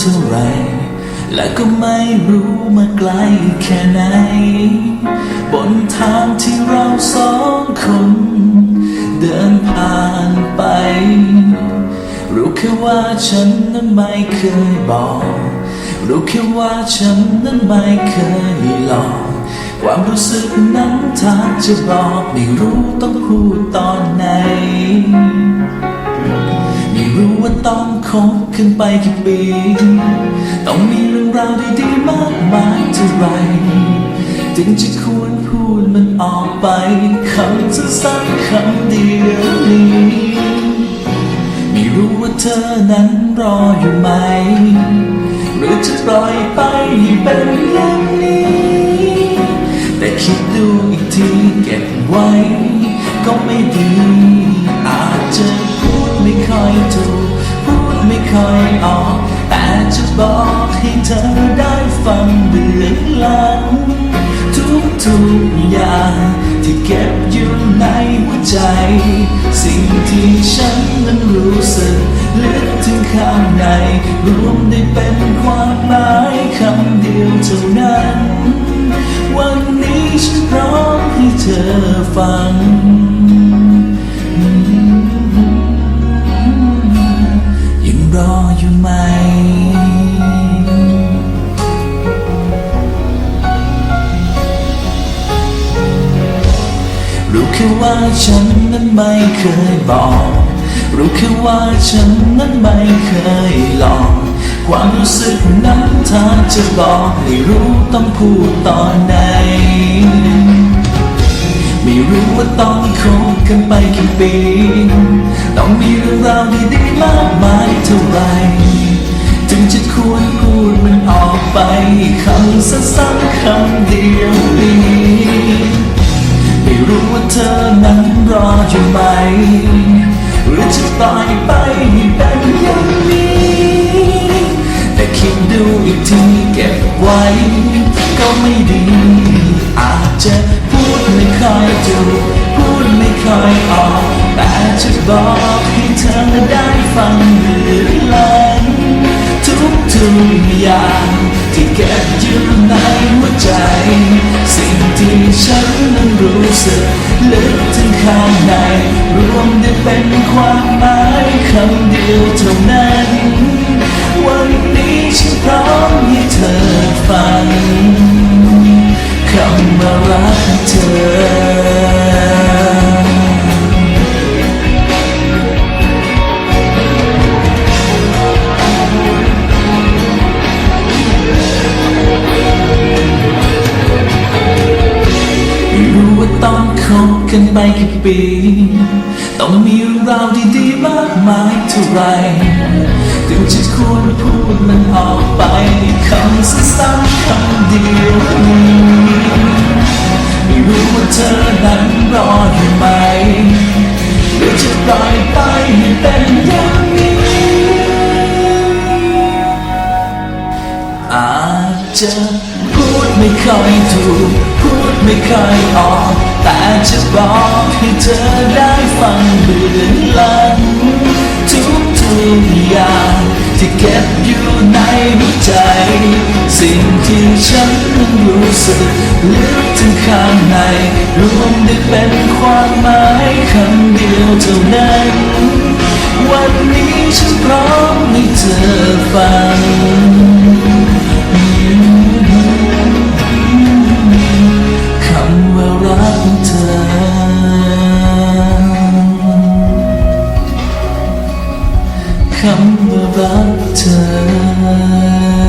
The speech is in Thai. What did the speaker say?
เท่าไร และก็ไม่รู้มาไกลแค่ไหน บนทางที่เราสองคน เดินผ่านไป รู้แค่ว่าฉันนั้นไม่เคยบอก รู้แค่ว่าฉันนั้นไม่เคยหลอกความรู้สึกนั้นถ้าจะบอกไม่รู้ต้องพูดตอนไหน ว่าต้องคบกันไปกี่ปี ต้องมีเรื่องราวดีๆมากมายเท่าไรถึงจะควรพูดมันออกไปคำสั้นๆคำเดียวนี้ไม่รู้ว่าเธอนั้นรออยู่ไหม หรือจะปล่อยไปให้เป็นอย่างนี้ แต่คิดดูอีกทีเก็บไว้ ก็ไม่ดี บอกให้เธอได้ฟังเบื้องหลัง ทุกๆอย่างที่เก็บอยู่ในหัวใจ สิ่งที่ฉันนั้นรู้สึกลึกถึงข้างใน รวมได้เป็นความหมายคำเดียวเท่านั้น วันนี้ฉันพร้อมให้เธอฟัง รู้แค่ว่าฉันนั้นไม่เคยบอก รู้แค่ว่าฉันนั้นไม่เคยหลอก ความรู้สึกนั้นถ้าจะบอกไม่รู้ต้องพูดตอนไหน ไม่รู้ว่าต้องคบกันไปกี่ปี ต้องมีเรื่องราวดีๆมากมายเท่าไหรถึงจะควรพูดมันออกไปคำสั้นๆคำเดียวนี้ รู้ว่าเธอนั้นรออยู่ไหมหรือจะปล่อยไปเป็นอย่างนี้ แต่คิดดูอีกทีเก็บไว้ ก็ไม่ดี อาจจะพูดไม่ค่อยถูกพูดไม่ค่อยออก แต่จะบอกให้เธอได้ฟังเรื่อลังทุกทุกอย่างที่เก็บอยู่ในหัวใจ สิ่งที่ฉัน รู้สึกลึกถึงข้างใน รวมได้เป็นความหมายคำเดียวเท่านั้นวัน ไปกี่ปี ต้องมีเรื่องราวดีๆมากมายเท่าไรถึงจะควรพูดมันออกไปคำสั้นๆคำเดียวนี้ไม่รู้ว่าเธอนั้นรออยู่ไหมหรือจะปล่อยไปให้เป็นอย่างนี้อาจจะพูดไม่ค่อยถูกพูดไม่ค่อยออก แต่จะบอกให้เธอได้ฟังเบื้องหลังทุกทุกอย่างที่เก็บอยู่ในหัวใจ สิ่งที่ฉันนั้นรู้สึกลึกถึงข้างใน รวมได้เป็นความหมายคำเดียวเท่านั้น วันนี้ฉันพร้อมให้เธอฟัง รักเธอ